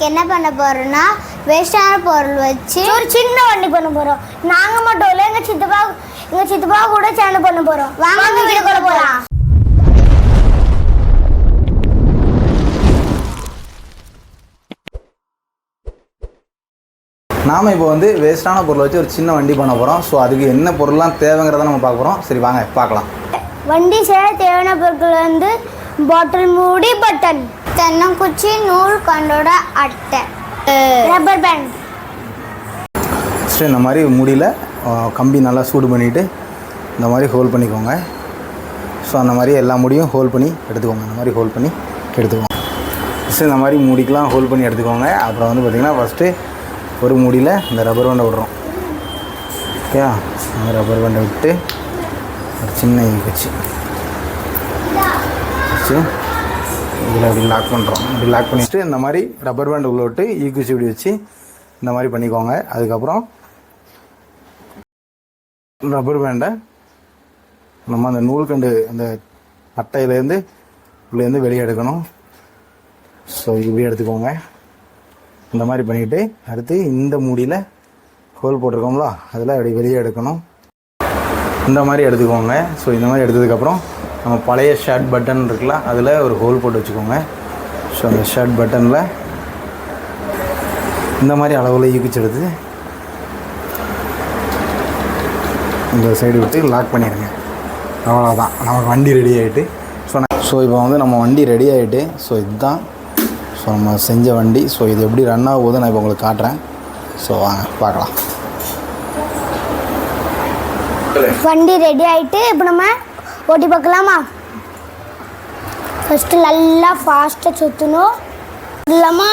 இன்னைக்கு என்ன பண்ண போறோம்னா வேஸ்டான பொருள் வச்சு ஒரு சின்ன வண்டி பண்ண போறோம். நாங்க மட்டும் இல்ல எங்க சித்தப்பா எங்க சித்தப்பா கூட சேர்ந்து பண்ண போறோம். வாங்க வீடியோக்குள்ள போலாம். நாம் இப்போ வந்து வேஸ்ட்டான பொருளை வச்சு ஒரு சின்ன வண்டி பண்ண போகிறோம் ஸோ அதுக்கு என்ன பொருள்லாம் தேவைங்கிறத நம்ம பார்க்க போகிறோம் சரி வாங்க பார்க்கலாம். வண்டி செய்ய தேவையான பொருட்கள் வந்து பாட்டில் மூடி பட்டன் தென்னங்குச்சி நூல் கண்டோட அட்டை. ரப்பர் பேண்ட் ஃபஸ்ட்டு இந்த மாதிரி முடியல கம்பி நல்லா சூடு பண்ணிவிட்டு இந்த மாதிரி ஹோல் பண்ணிக்கோங்க. ஸோ அந்த மாதிரி எல்லா முடியும் ஹோல் பண்ணி எடுத்துக்கோங்க. இந்த மாதிரி ஹோல் பண்ணி எடுத்துக்கோங்க. ஃபஸ்ட்டு இந்த மாதிரி முடிக்கெலாம் ஹோல் பண்ணி எடுத்துக்கோங்க. அப்புறம் வந்து பார்த்திங்கன்னா ஃபஸ்ட்டு ஒரு முடியில் இந்த ரப்பர் பேண்டை விடுறோம். ஓகே அந்த ரப்பர் பேண்டை விட்டு ஒரு சின்ன வச்சு வச்சு இதில் அப்படி லாக் பண்ணுறோம் இப்படி லாக் பண்ணிட்டு இந்த மாதிரி ரப்பர் பேண்ட் உள்ள விட்டு ஈக்குச்சி இப்படி வச்சு இந்த மாதிரி பண்ணிக்கோங்க. அதுக்கப்புறம் ரப்பர் பேண்டை நம்ம அந்த நூல்கண்டு அந்த அட்டையிலேருந்து உள்ளேருந்து வெளியே எடுக்கணும். ஸோ இப்படி எடுத்துக்கோங்க. இந்த மாதிரி பண்ணிவிட்டு அடுத்து இந்த மூடியில் ஹோல் போட்டிருக்கோம்ல அதில் அப்படி வெளியே எடுக்கணும். இந்த மாதிரி எடுத்துக்கோங்க. ஸோ இந்த மாதிரி எடுத்ததுக்கப்புறம் நம்ம பழைய ஷர்ட் பட்டன் இருக்குல்ல அதில் ஒரு ஹோல் போட்டு வச்சுக்கோங்க. ஸோ அந்த ஷர்ட் பட்டனில் இந்த மாதிரி அளவில் யூகிச்செடுத்து எடுத்து இந்த சைடு விட்டு லாக் பண்ணிடுங்க. அவ்வளோதான் நமக்கு வண்டி ரெடி ஆகிட்டு ஸோ ஸோ இப்போ வந்து நம்ம வண்டி ரெடி ஆகிட்டு ஸோ இதுதான். ஸோ நம்ம செஞ்ச வண்டி. ஸோ இது எப்படி ரன் ஆக போகுது நான் இப்போ உங்களுக்கு காட்டுறேன். ஸோ வாங்க பார்க்கலாம். வண்டி ரெடி ஆகிட்டு இப்போ நம்ம ஓட்டி பார்க்கலாமா? ஃபர்ஸ்ட் நல்லா ஃபாஸ்ட்டாக சுற்றணும் இல்லாமா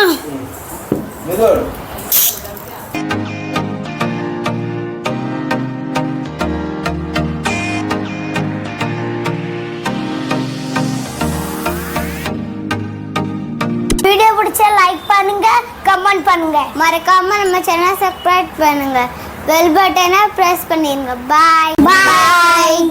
வீடியோ பிடிச்சா லைக் பண்ணுங்க கமெண்ட் பண்ணுங்க. மறக்காம நம்ம சேனல் சப்ஸ்கிரைப் பண்ணுங்க. பெல் பட்டனை பிரஸ் பண்ணிருங்க. Bye bye